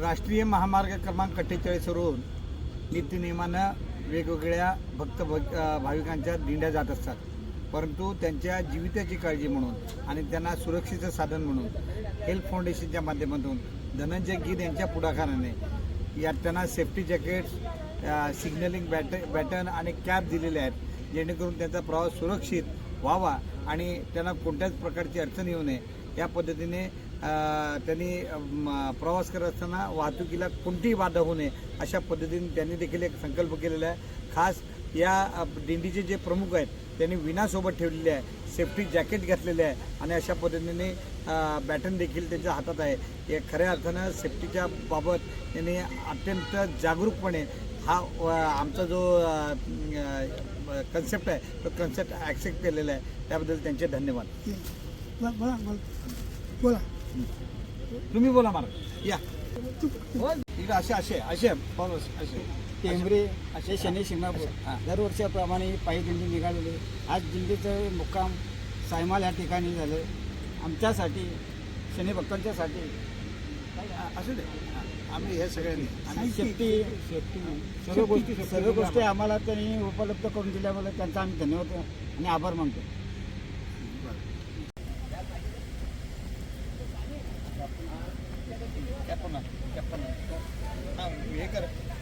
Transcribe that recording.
राष्ट्रीय महामार्ग क्रमांक अठ्ठेचाळीसवरून नित्यनियमानं वेगवेगळ्या भक्त भग भाविकांच्या दिंड्या जात असतात. परंतु त्यांच्या जीविताची काळजी म्हणून आणि त्यांना सुरक्षेचं साधन म्हणून हेल्थ फाउंडेशनच्या माध्यमातून धनंजय गीत यांच्या पुढाकाराने यात त्यांना safety jackets signalling bat baton आणि कॅप दिलेले आहेत. जेणेकरून त्यांचा प्रवास सुरक्षित व्हावा आणि त्यांना कोणत्याच प्रकारची अडचण येऊ नये. या पद्धतीने त्यांनी प्रवास करत असताना वाहतुकीला कोणतीही बाधा होऊ नये अशा पद्धतीने त्यांनी देखील एक संकल्प केलेला आहे. खास या दिंडीचे जे प्रमुख आहेत त्यांनी विनासोबत ठेवलेले आहे. सेफ्टी जॅकेट घातलेले आहे आणि अशा पद्धतीने बॅटन देखील त्यांच्या हातात आहे. हे खऱ्या अर्थानं सेफ्टीच्या बाबत त्यांनी अत्यंत जागरूकपणे हा आमचा जो कन्सेप्ट आहे तो कन्सेप्ट ॲक्सेप्ट केलेला आहे. त्याबद्दल त्यांचे धन्यवाद. बोला. तुम्ही बोला महाराज या. इकडे असे असे असे असे. टेंबरे असे शनी शिंगणापूर दरवर्षाप्रमाणे पायी दिंडी निघालेली आज दिंडीचं मुक्काम सायमाल या ठिकाणी झालं. आमच्यासाठी शनी भक्तांच्यासाठी. असू दे. आम्ही हे सगळ्यांनी आणि सेफ्टी सेफ्टी सर्व गोष्टी सर्व गोष्टी आम्हाला त्यांनी उपलब्ध करून दिल्यामुळे त्यांचा आम्ही धन्यवाद आणि आभार मानतो.